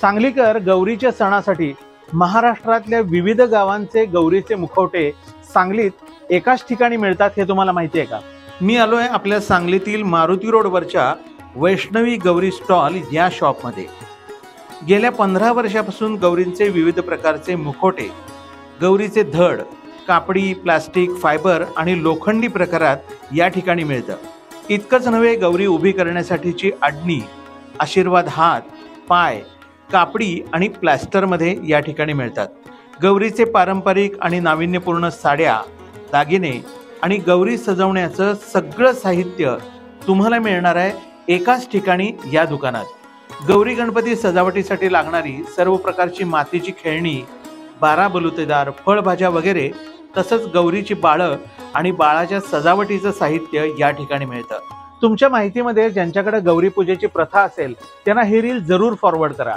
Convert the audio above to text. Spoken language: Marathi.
सांगलीकर गौरीच्या सणासाठी महाराष्ट्रातल्या विविध गावांचे गौरीचे मुखवटे सांगलीत एकाच ठिकाणी मिळतात हे तुम्हाला माहिती आहे का? मी आलो आहे आपल्या सांगलीतील मारुती रोडवरच्या वैष्णवी गौरी स्टॉल या शॉपमध्ये. गेल्या पंधरा वर्षापासून गौरींचे विविध प्रकारचे मुखोटे गौरीचे धड कापडी प्लास्टिक फायबर आणि लोखंडी प्रकारात या ठिकाणी मिळतं. इतकंच नव्हे गौरी उभी करण्यासाठीची आडणी आशीर्वाद हात पाय कापडी आणि प्लॅस्टरमध्ये या ठिकाणी मिळतात. गौरीचे पारंपरिक आणि नाविन्यपूर्ण साड्या दागिने आणि गौरी सजवण्याचं सगळं साहित्य तुम्हाला मिळणार आहे एकाच ठिकाणी या दुकानात. गौरी गणपती सजावटीसाठी लागणारी सर्व प्रकारची मातीची खेळणी बारा बलुतेदार फळभाज्या वगैरे तसंच गौरीची बाळं आणि बाळाच्या सजावटीचं साहित्य या ठिकाणी मिळतं. तुमच्या माहितीमध्ये ज्यांच्याकडे गौरी पूजेची प्रथा असेल त्यांना ही रील जरूर फॉरवर्ड करा.